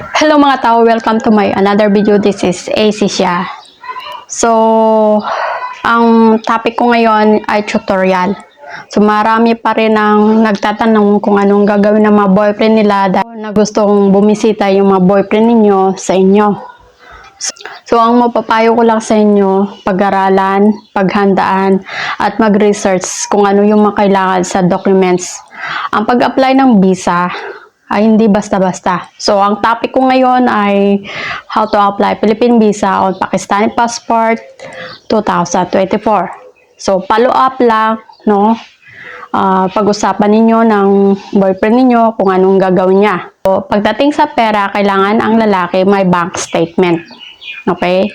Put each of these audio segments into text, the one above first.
Hello mga tao, welcome to my another video. This is AC siya. So, ang topic ko ngayon ay tutorial. So, marami pa rin ang nagtatanong kung anong gagawin ng mga boyfriend nila dahil na gustong bumisita yung mga boyfriend ninyo sa inyo. So, ang mapapayo ko lang sa inyo, pag-aralan, paghandaan, at mag-research kung ano yung mga kailangan sa documents. Ang pag-apply ng visa ay hindi basta-basta. So, ang topic ko ngayon ay how to apply Philippine visa on Pakistani passport 2024. So, follow up lang, no? Ah, pag-usapan ninyo ng boyfriend ninyo kung anong gagawin niya. So, pagdating sa pera, kailangan ang lalaki may bank statement. Okay?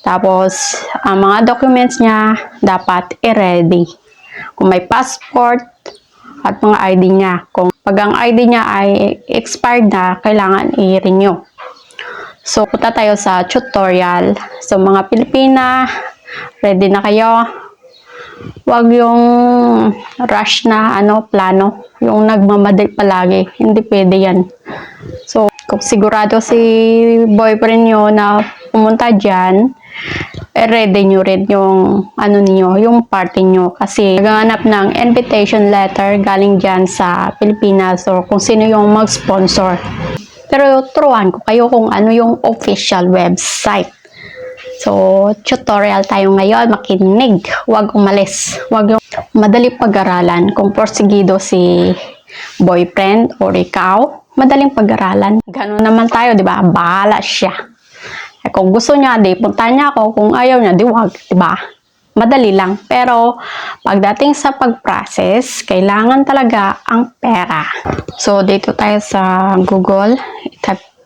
Tapos, ang mga documents niya dapat i-ready. Kung may passport at mga ID niya. Kung pag ang ID niya ay expired na, kailangan i-renew. So, punta tayo sa tutorial. So, mga Pilipina, ready na kayo? Huwag yung rush na ano, plano. Yung nagmamadali palagi. Hindi pwede yan. So, kung sigurado si boyfriend nyo na pumunta dyan, ready nyo rin yung ano niyo, yung party nyo. Kasi naghanap ng invitation letter galing dyan sa Pilipinas or kung sino yung mag-sponsor. Pero turuan ko kayo kung ano yung official website. So, tutorial tayo ngayon. Makinig. Huwag umalis. Huwag yung madali pag-aralan. Kung porsigido si boyfriend or ikaw, madaling pag-aralan. Ganun naman tayo, di ba? Bahala siya. Eh, kung gusto niya, di punta niya ako. Kung ayaw niya, di wag, di ba? Madali lang. Pero, pagdating sa pag-process, kailangan talaga ang pera. So, dito tayo sa Google.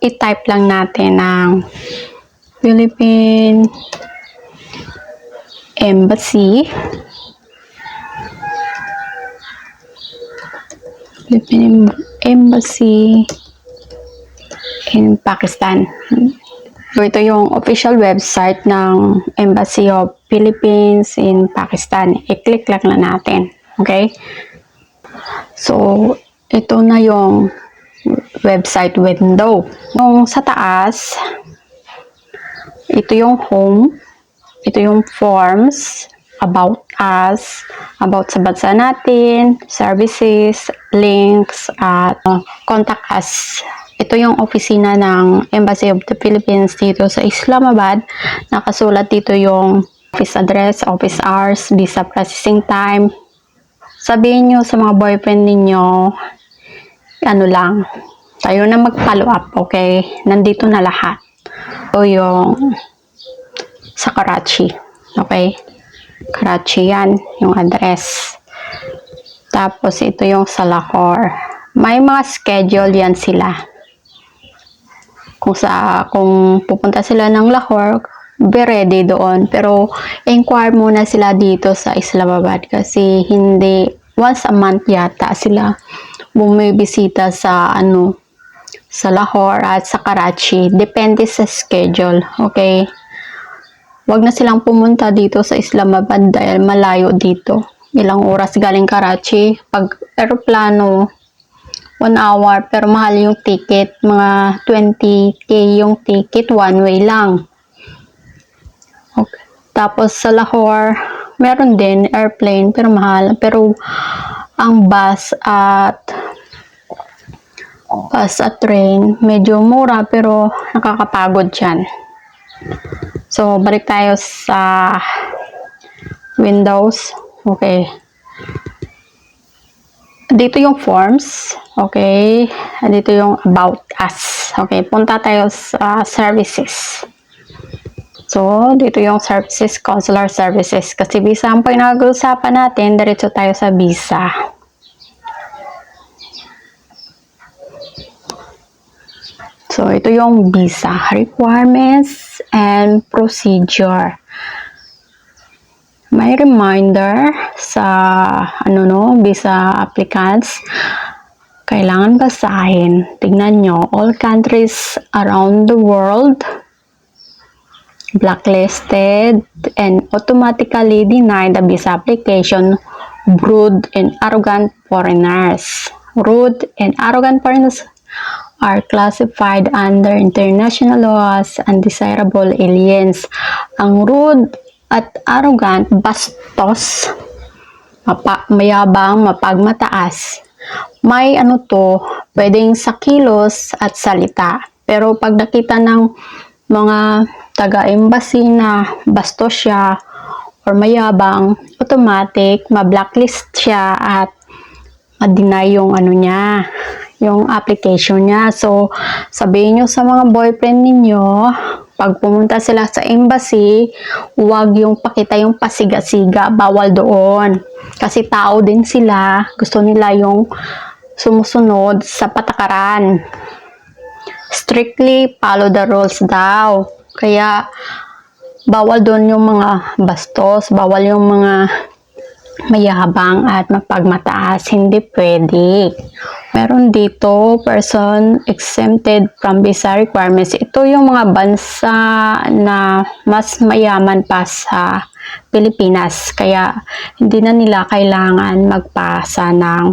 I-type, lang natin ang Philippine Embassy. Philippine Embassy in Pakistan. So, ito yung official website ng Embassy of Philippines in Pakistan. I-click lang na natin. Okay? So, ito na yung website window. Yung sa taas, ito yung home, ito yung forms, about us, about sa bansa natin, services, links, at uh, contact us. Ito yung opisina ng Embassy of the Philippines dito sa Islamabad. Nakasulat dito yung office address, office hours, visa processing time. Sabihin nyo sa mga boyfriend ninyo, ano lang, tayo na mag-follow up, okay? Nandito na lahat. O yung sa Karachi, okay? Karachi yan, yung address. Tapos, ito yung sa Lahore. May mga schedule yan sila. Kung sa, kung pupunta sila ng Lahore, be ready doon. Pero, inquire muna sila dito sa Islamabad kasi hindi, once a month yata sila bumibisita sa ano, sa Lahore at sa Karachi. Depende sa schedule, okay? Huwag na silang pumunta dito sa Islamabad dahil malayo dito. Ilang oras galing Karachi. Pag aeroplano, 1 hour, pero mahal yung ticket. Mga 20k yung ticket, one way lang. Okay. Tapos sa Lahore, meron din airplane, pero mahal. Pero ang bus at bus at train, medyo mura, pero nakakapagod yan. So, balik tayo sa Windows. Okay. Dito yung forms. Okay. Dito yung about us. Okay. Punta tayo sa services. So, dito yung services, consular services. Kasi visa ang pinag-uusapan natin, diretso tayo sa visa. So, ito yung visa requirements and procedure. May reminder sa ano no, visa applicants. Kailangan basahin. Tignan nyo, all countries around the world blacklisted and automatically denied the visa application rude and arrogant foreigners. Rude and arrogant foreigners are classified under international law as undesirable aliens. Ang rude at arrogant, bastos, mapa, mayabang, mapagmataas. May ano to, pwedeng sa kilos at salita. Pero pag nakita ng mga taga-embassy na bastos siya or mayabang, automatic, ma-blacklist siya at ma-deny yung ano niya, yung application niya. So, sabihin nyo sa mga boyfriend ninyo, pag pumunta sila sa embassy, huwag yung pakita yung pasiga-siga, bawal doon. Kasi tao din sila, gusto nila yung sumusunod sa patakaran. Strictly follow the rules daw. Kaya, bawal doon yung mga bastos, bawal yung mga mayabang at mapagmataas, hindi pwede. Meron dito, person exempted from visa requirements. Ito yung mga bansa na mas mayaman pa sa Pilipinas. Kaya, hindi na nila kailangan magpasa ng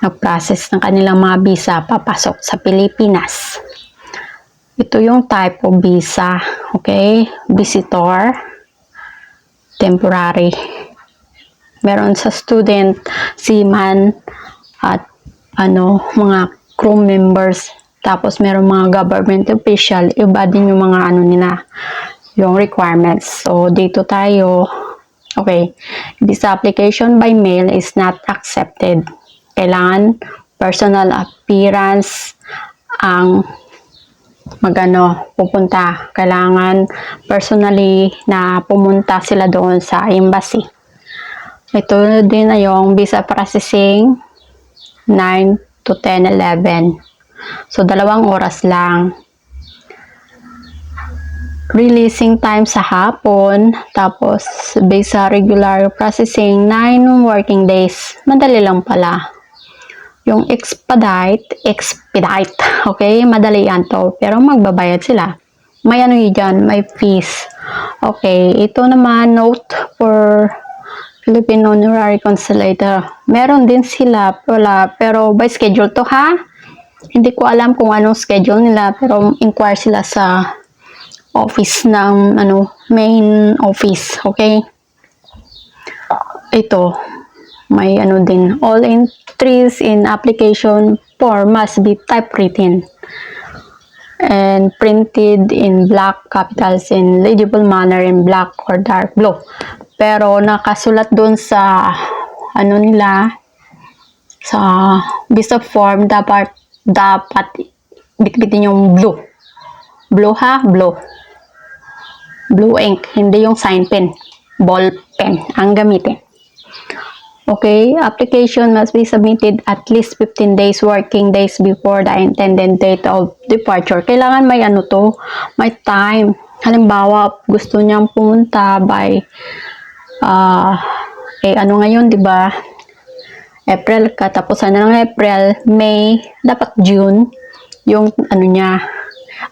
mag-process ng kanilang mga visa papasok sa Pilipinas. Ito yung type of visa. Okay? Visitor. Temporary. Meron sa student, seaman, at ano, mga crew members. Tapos meron mga government official. Iba din yung mga ano nila, yung requirements. So, dito tayo. Okay. This application by mail is not accepted. Kailangan personal appearance ang magano pupunta. Kailangan personally na pumunta sila doon sa embassy. Ito din na yung visa processing 9 to 10, 11. So, dalawang oras lang. Releasing time sa hapon. Tapos, visa regular processing 9 working days. Madali lang pala. Yung expedite, expedite, okay? Madali yan to. Pero magbabayad sila. May ano yun dyan, may fees. Okay, ito naman, note for Philippine Honorary Consulator. Meron din sila, wala, pero by schedule to ha? Hindi ko alam kung anong schedule nila, pero inquire sila sa office ng ano, main office, okay? Ito, may ano din, all entries in application form must be typewritten and printed in black capitals in legible manner in black or dark blue. Pero nakasulat doon sa ano nila sa visa form dapat dapat bitbitin yung blue. Blue ha, blue. Blue ink, hindi yung sign pen. Ball pen ang gamitin. Okay, application must be submitted at least 15 days working days before the intended date of departure. Kailangan may ano to, may time. Halimbawa, gusto niyang pumunta by ah eh ano ngayon, 'di ba? April katapusan na ng April, May, dapat June yung ano niya.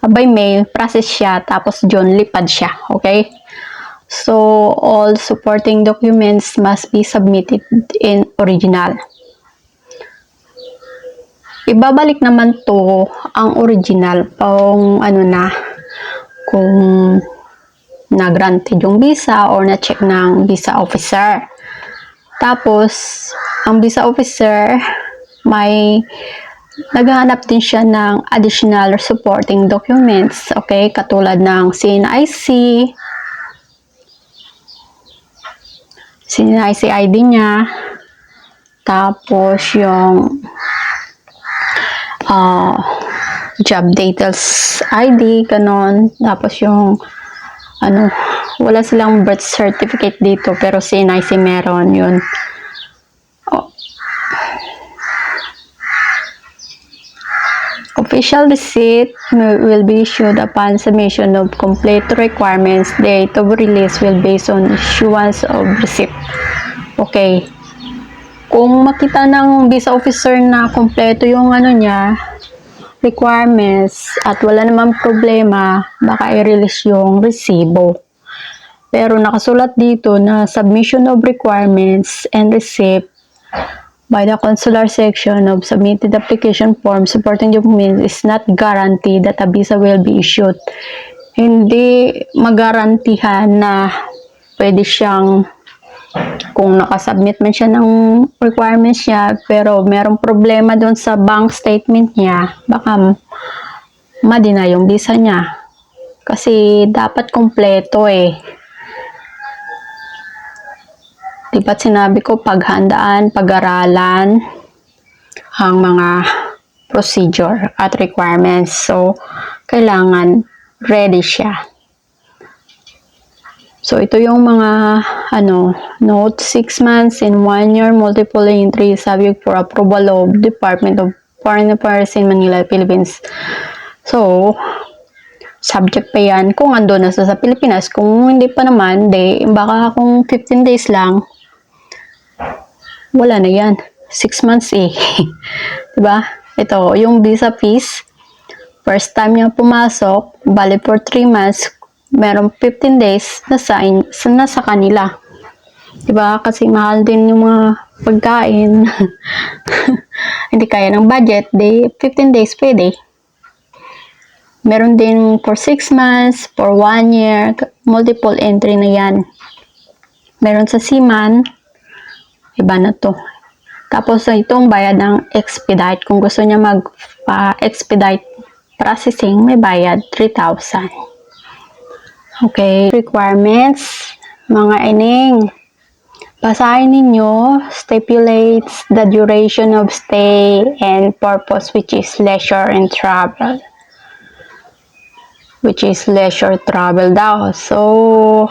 By May, process siya, tapos June, lipad siya. Okay? So, all supporting documents must be submitted in original. Ibabalik naman to ang original kung ano na, kung na-granted yung visa or na-check ng visa officer. Tapos, ang visa officer, may naghahanap din siya ng additional supporting documents, okay? Katulad ng CNIC, CNIC ID niya, tapos yung ah, job details ID, ganon. Tapos yung ano, wala silang birth certificate dito, pero CNIC meron yun. O- Official receipt will be issued upon submission of complete requirements. Date of release will based on issuance of receipt. Okay. Kung makita ng visa officer na kompleto yung ano niya, requirements at wala namang problema, baka i-release yung resibo. Pero nakasulat dito na submission of requirements and receipt by the consular section of submitted application form supporting document is not guaranteed that a visa will be issued. Hindi magarantihan na pwede siyang kung nakasubmit man siya ng requirements niya pero merong problema doon sa bank statement niya, baka madina yung visa niya. Kasi dapat kompleto eh. Di ba't sinabi ko paghandaan, pag-aralan ang mga procedure at requirements. So, kailangan ready siya. So, ito yung mga, ano, note 6 months and 1 year multiple entry subject for approval of Department of Foreign Affairs in Manila, Philippines. So, subject pa yan kung ando na sa, Pilipinas. Kung hindi pa naman, de, baka kung 15 days lang, wala na yan. 6 months eh. 'Di ba? Ito, yung visa fees, first time niya pumasok, valid for 3 months, merong 15 days na sa, in, sa, na sa kanila. 'Di ba? Kasi mahal din yung mga pagkain. Hindi kaya ng budget, de 15 days pwede. Meron din for 6 months, for 1 year, multiple entry na yan. Meron sa Seaman, iba na to. Tapos itong bayad ng expedite. Kung gusto niya mag-expedite processing, may bayad 3,000. Okay. Requirements. Mga ining. Basahin ninyo, stipulates the duration of stay and purpose which is leisure and travel. Which is leisure travel daw. So,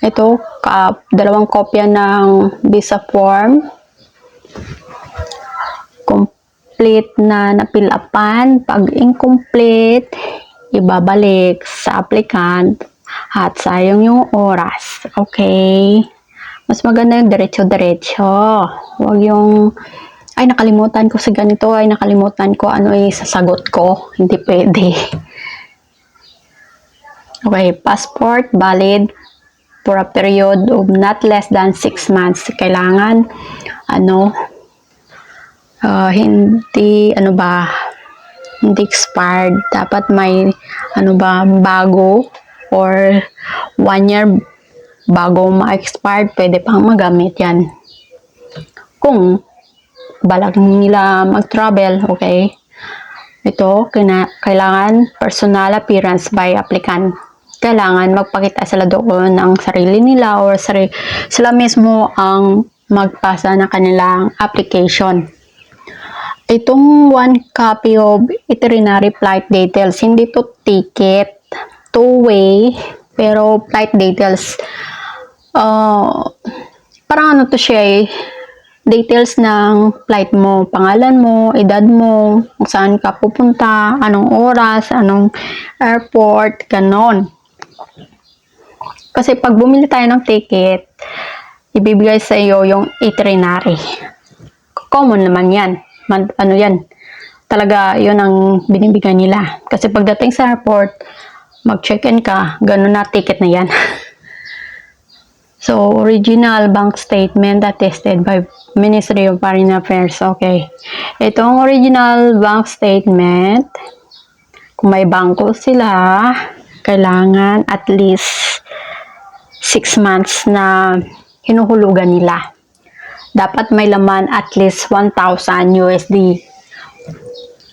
ito, ka, dalawang kopya ng visa form. Complete na napilapan. Pag incomplete, ibabalik sa applicant at sayang yung oras. Okay? Mas maganda yung diretso-diretso. Huwag yung, ay nakalimutan ko sa ganito, ay nakalimutan ko ano ay sasagot ko. Hindi pwede. Okay, passport valid for a period of not less than 6 months. Kailangan, ano, ah, hindi, ano ba, hindi expired. Dapat may, ano ba, bago or one year bago ma-expired, pwede pang magamit yan. Kung balak nila mag-travel, okay, ito, kina, kailangan personal appearance by applicant kailangan magpakita sila doon ng sarili nila or sari, sila mismo ang magpasa ng kanilang application. Itong one copy of itinerary flight details, hindi to ticket, two-way, pero flight details, uh, parang ano to siya eh, details ng flight mo, pangalan mo, edad mo, kung saan ka pupunta, anong oras, anong airport, ganon. Kasi pag bumili tayo ng ticket, ibibigay sa iyo yung itinerary. Common naman yan. Man, ano yan. Talaga, yun ang binibigay nila. Kasi pagdating sa airport, mag-check-in ka, ganun na ticket na yan. so, original bank statement attested by Ministry of Foreign Affairs. Okay. Itong original bank statement, kung may bangko sila, kailangan at least 6 months na hinuhulugan nila. Dapat may laman at least 1,000 USD.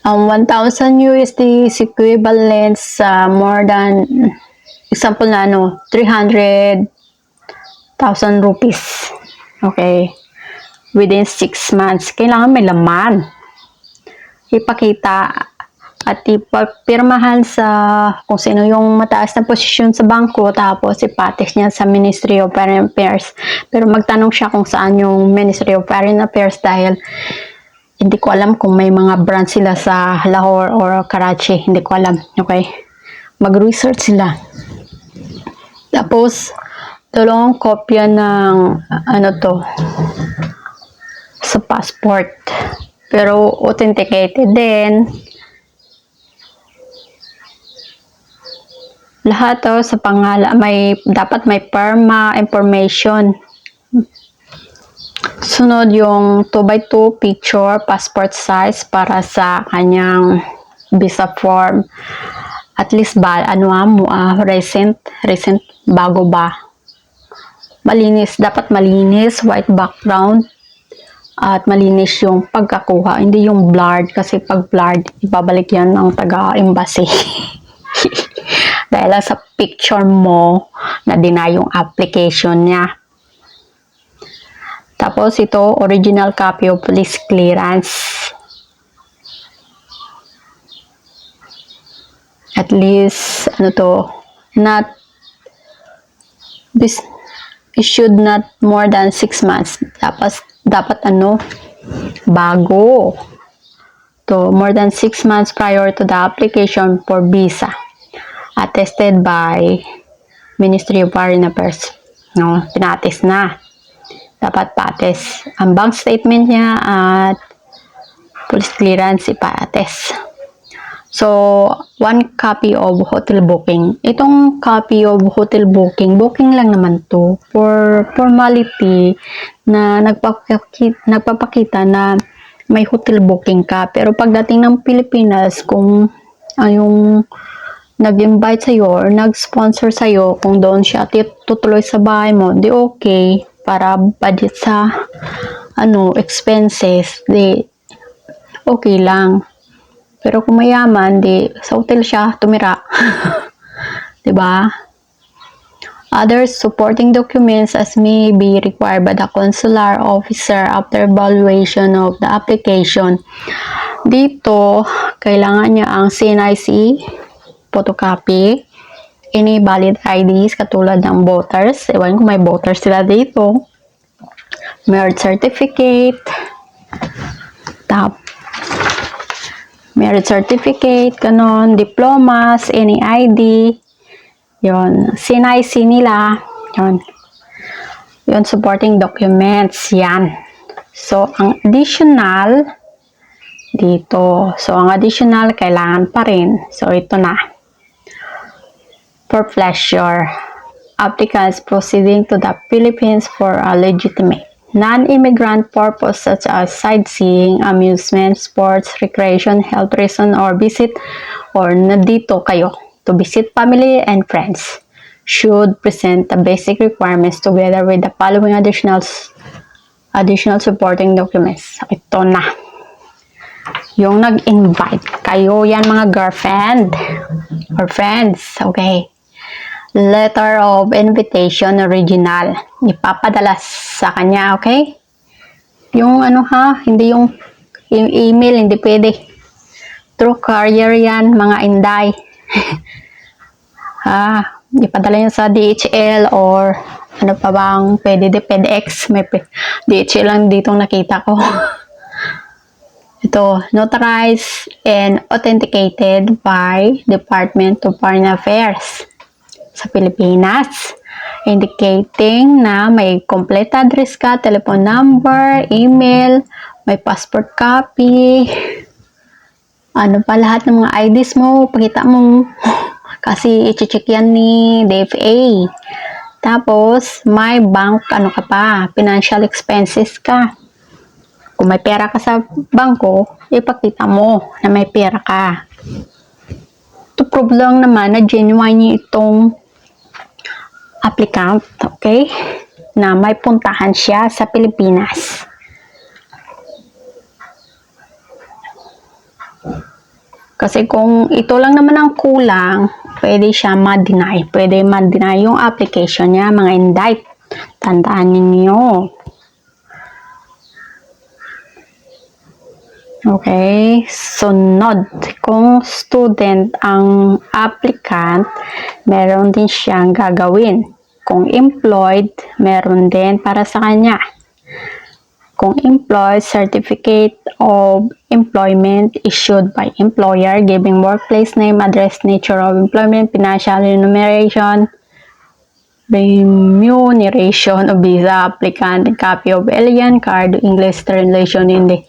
Ang 1,000 USD is equivalent sa more than, example na ano, 300,000 rupees. Okay. Within 6 months. Kailangan may laman. Ipakita at ipapirmahan sa kung sino yung mataas na posisyon sa bangko tapos ipatis niya sa Ministry of Foreign Affairs pero magtanong siya kung saan yung Ministry of Foreign Affairs dahil hindi ko alam kung may mga branch sila sa Lahore or Karachi. Hindi ko alam. Okay? Mag-research sila. Tapos dalawang kopya ng ano to sa passport. Pero authenticated din. Lahat to sa pangalan, may, dapat may perma information. Sunod yung 2x2 picture, passport size para sa kanyang visa form. At least ba, ano ah, mo, ah, recent, recent, bago ba? Malinis, dapat malinis, white background, at malinis yung pagkakuha, hindi yung blurred kasi pag blurred, ibabalik yan ng taga-embassy. Dahil sa picture mo na deny yung application niya. Tapos ito, original copy of police clearance. At least, ano to, not, this, issued not more than 6 months. Dapat, dapat ano, bago. To more than 6 months prior to the application for visa. Attested by Ministry of Foreign Affairs. No, pinatis na. Dapat pates. Ang bank statement niya at police clearance ipates. So, one copy of hotel booking. Itong copy of hotel booking, booking lang naman to for formality na nagpapakita, nagpapakita na may hotel booking ka. Pero pagdating ng Pilipinas, kung uh, yung nag-invite sa'yo or nag-sponsor sa'yo, kung doon siya tutuloy sa bahay mo, di okay para budget sa ano expenses, di okay lang. Pero kung mayaman, di sa hotel siya tumira. 'Di ba? Other supporting documents as may be required by the consular officer after evaluation of the application. Dito, kailangan niya ang CNIC photocopy, any valid IDs katulad ng voters. Ewan ko may voters sila dito. Marriage certificate. Tap marriage certificate, ganon, diplomas, any ID, yon CNIC nila, yon yon supporting documents, yan. So, ang additional, dito. So, ang additional, kailangan pa rin. So, ito na. For pleasure, applicants proceeding to the Philippines for a legitimate non-immigrant purpose such as sightseeing, amusement, sports, recreation, health reason, or visit, or nandito kayo to visit family and friends should present the basic requirements together with the following additional additional supporting documents. Ito na. Yung nag-invite kayo, yan mga girlfriend or friends, okay? Letter of invitation original. Ipapadala sa kanya, okay? Yung ano ha, hindi yung, yung email, hindi pwede. Through courier yan, mga inday. ha, ipadala nyo sa DHL or ano pa bang pwede, depende X. May DHL lang dito nakita ko. Ito, notarized and authenticated by Department of Foreign Affairs sa Pilipinas indicating na may complete address ka, telephone number, email, may passport copy, ano pa lahat ng mga IDs mo, pakita mo. Kasi i-check yan ni DFA. Tapos, may bank, ano ka pa, financial expenses ka. Kung may pera ka sa bangko, ipakita mo na may pera ka. To prove lang naman na genuine itong applicant, okay, na may puntahan siya sa Pilipinas. Kasi kung ito lang naman ang kulang, pwede siya ma-deny. Pwede ma-deny yung application niya, mga indict. Tandaan ninyo. Okay, sunod. Kung student ang applicant, meron din siyang gagawin. Kung employed, meron din para sa kanya. Kung employed, certificate of employment issued by employer giving workplace name, address, nature of employment, financial remuneration, remuneration of visa applicant, copy of alien card, English translation hindi.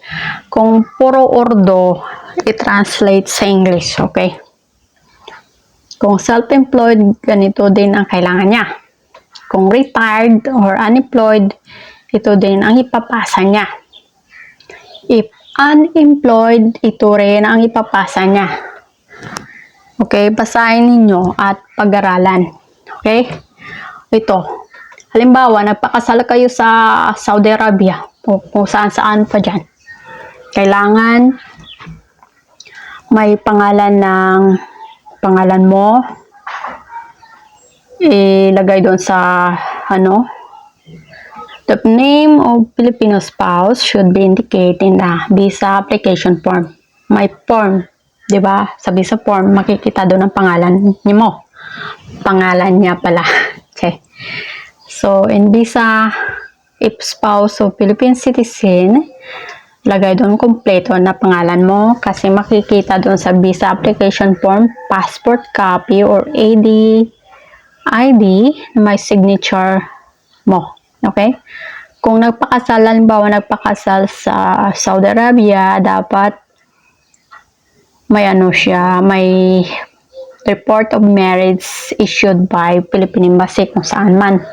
Kung puro ordo, i-translate sa English, okay? Kung self-employed, ganito din ang kailangan niya. Kung retired or unemployed, ito din ang ipapasa niya. If unemployed, ito rin ang ipapasa niya. Okay, basahin ninyo at pag-aralan. Okay? Ito. Halimbawa, nagpakasal kayo sa Saudi Arabia. O kung saan-saan pa dyan. Kailangan may pangalan ng pangalan mo, ilagay doon sa ano the name of Filipino spouse should be indicated in the visa application form. May form di ba? Sa visa form makikita doon ang pangalan niyo mo. Pangalan niya pala okay so in visa if spouse of Philippine citizen lagay doon kompleto na pangalan mo kasi makikita doon sa visa application form passport copy or AD ID na may signature mo. Okay? Kung nagpakasal, halimbawa nagpakasal sa Saudi Arabia, dapat may ano siya, may report of marriage issued by Philippine Embassy kung saan man.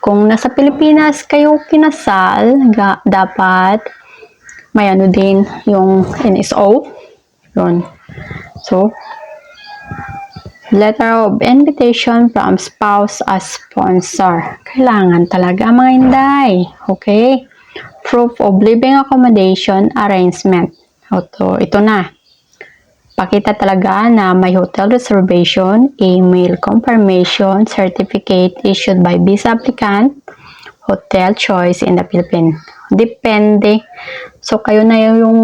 Kung nasa Pilipinas kayo kinasal, dapat may ano din yung NSO. Yun. So, Letter of invitation from spouse as sponsor. Kailangan talaga mga inday. Okay? Proof of living accommodation arrangement. Ito, ito na. Pakita talaga na may hotel reservation, email confirmation, certificate issued by visa applicant, hotel choice in the Philippines. Depende. So, kayo na yung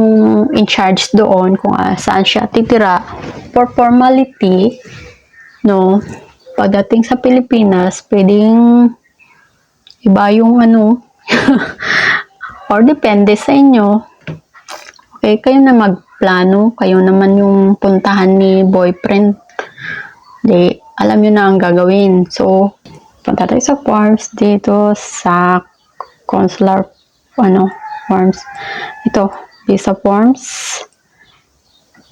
in charge doon kung ah, saan siya titira. For formality, no, pagdating sa Pilipinas, pwedeng iba yung ano, or depende sa inyo. Okay, kayo na magplano, kayo naman yung puntahan ni boyfriend. Di, alam nyo na ang gagawin. So, punta tayo sa forms dito sa consular, ano, forms. Ito, visa forms.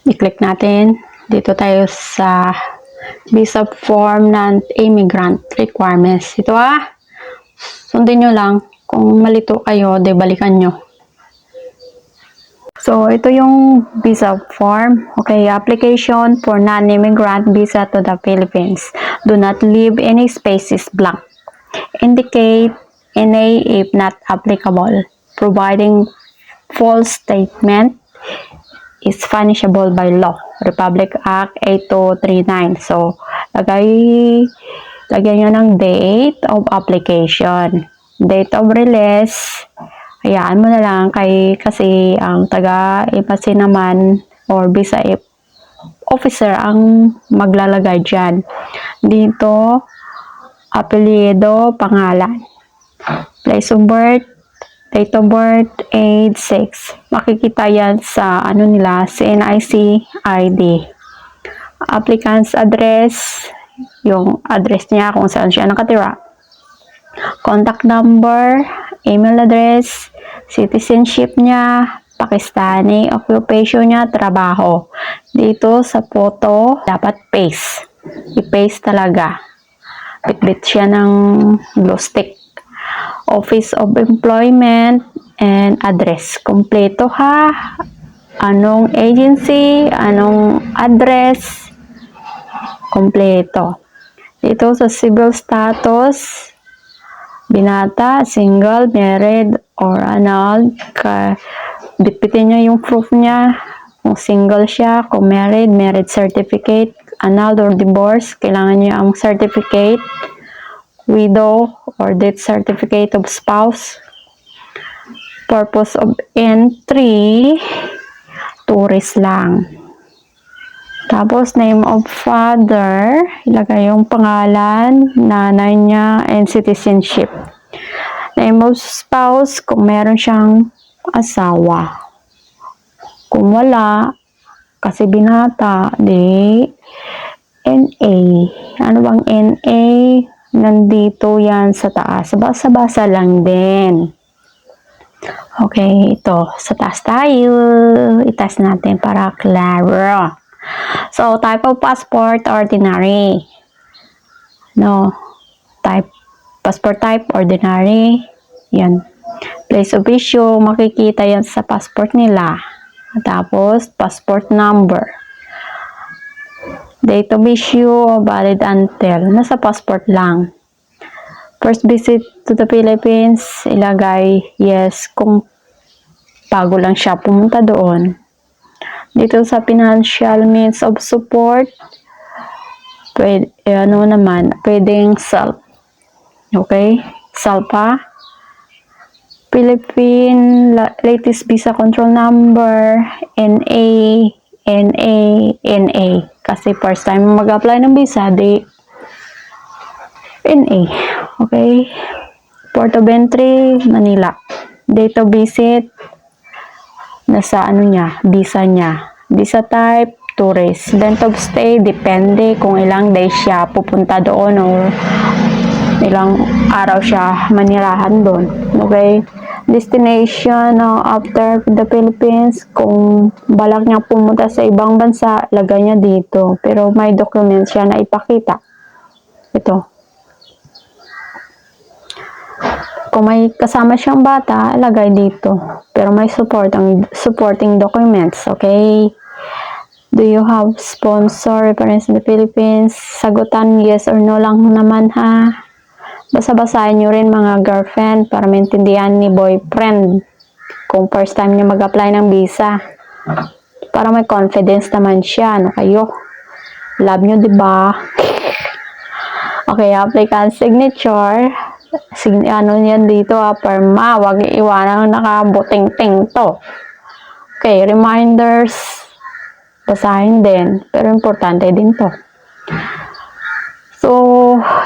I-click natin. Dito tayo sa visa form ng immigrant requirements. Ito ah, sundin nyo lang. Kung malito kayo, de balikan nyo. So, ito yung visa form. Okay, application for non-immigrant visa to the Philippines. Do not leave any spaces blank. Indicate NA if not applicable. Providing false statement is punishable by law. Republic Act 8239. So, lagay, lagyan nyo ng date of application. Date of release, hayaan mo na lang kay, kasi ang taga embassy naman or visa officer ang maglalagay dyan. Dito, apelyido, pangalan. Place of birth, date of birth, age, sex. Makikita yan sa ano nila, CNIC ID. Applicant's address, yung address niya kung saan siya nakatira. Contact number, email address, citizenship niya, Pakistani, occupation niya, trabaho. Dito sa photo, dapat paste. I-paste talaga. Bitbit siya ng glow stick. Office of Employment and address. Kompleto ha. Anong agency, anong address. Kompleto. Dito sa civil status, binata, single, married, or annulled. Ka, bitbitin niya yung proof niya. Kung single siya, kung married, marriage certificate, annulled or divorce, kailangan niya ang certificate widow or death certificate of spouse. Purpose of entry, tourist lang. Tapos, name of father, ilagay yung pangalan, nanay niya, and citizenship. Name of spouse, kung meron siyang asawa. Kung wala, kasi binata, di, NA. Ano bang NA? Nandito yan sa taas. Basa-basa lang din. Okay, ito. Sa taas tayo. Itas natin para klaro. So, type of passport, ordinary. No. Type, passport type, ordinary. Yan. Place of issue, makikita yan sa passport nila. Tapos, passport number. Date of issue, valid until. Nasa passport lang. First visit to the Philippines, ilagay yes kung bago lang siya pumunta doon. Dito sa financial means of support, pwede, eh, ano naman, pwedeng self. Okay? Self pa. Philippine la- latest visa control number, NA, NA, NA. Kasi first time mag-apply ng visa, di NA. Okay? Port of entry, Manila. Date of visit, nasa ano niya, visa niya. Visa type, tourist. Length of stay, depende kung ilang days siya pupunta doon or ilang araw siya manirahan doon. Okay? Destination uh, after the Philippines, kung balak niya pumunta sa ibang bansa, lagay niya dito. Pero may documents siya na ipakita. Ito. Kung may kasama siyang bata, lagay dito. Pero may support ang supporting documents, okay? Do you have sponsor reference in the Philippines? Sagutan yes or no lang naman ha. Basa-basahin nyo rin mga girlfriend para maintindihan ni boyfriend kung first time niya mag-apply ng visa. Para may confidence naman siya, ano kayo? Love nyo, di ba? Okay, applicant signature. Sig ano yan dito, ah, perma. Huwag iwanan nakabuting-ting to. Okay, reminders. Basahin din. Pero importante din to. So,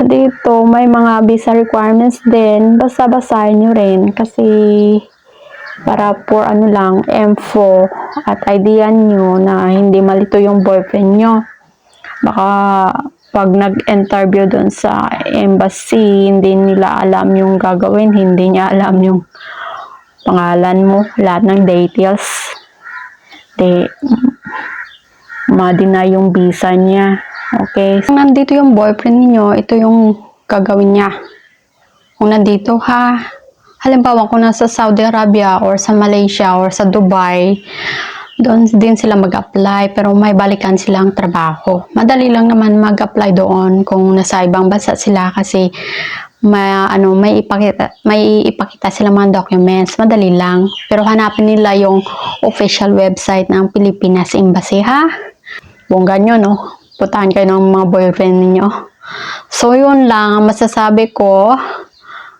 dito may mga visa requirements din. Basta basahin nyo rin kasi para for ano lang, info at idea nyo na hindi malito yung boyfriend nyo. Baka pag nag-interview doon sa embassy, hindi nila alam yung gagawin, hindi niya alam yung pangalan mo, lahat ng details. Ma-deny yung visa niya. Okay. Kung nandito yung boyfriend niyo, ito yung gagawin niya. Kung nandito ha, halimbawa kung nasa Saudi Arabia or sa Malaysia or sa Dubai, doon din sila mag-apply pero may balikan silang trabaho. Madali lang naman mag-apply doon kung nasa ibang bansa sila kasi may ano may ipakita may ipakita sila mga documents madali lang pero hanapin nila yung official website ng Pilipinas Embassy ha bongga nyo no putahan kayo ng mga boyfriend ninyo so yun lang ang masasabi ko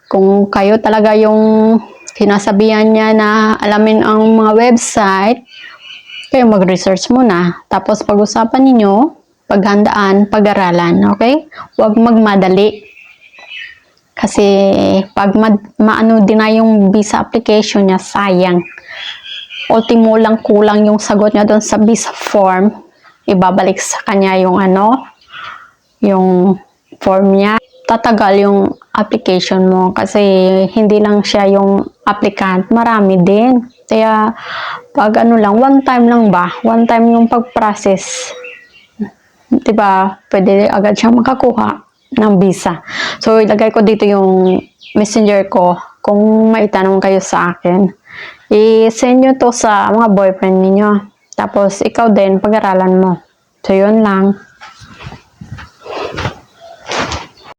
kung kayo talaga yung sinasabihan niya na alamin ang mga website kayo mag-research muna. Tapos pag-usapan ninyo, paghandaan, pag-aralan, okay? Huwag magmadali. Kasi pag mad, maano din na yung visa application niya, sayang. Ultimo lang kulang yung sagot niya doon sa visa form. Ibabalik sa kanya yung ano, yung form niya. Tatagal yung application mo kasi hindi lang siya yung applicant, marami din. Kaya pag ano lang, one time lang ba? One time yung pag-process. 'Di ba? Pwede agad siya makakuha ng visa. So ilagay ko dito yung messenger ko kung may tanong kayo sa akin. I-send nyo to sa mga boyfriend ninyo. Tapos ikaw din, pag-aralan mo. So yun lang.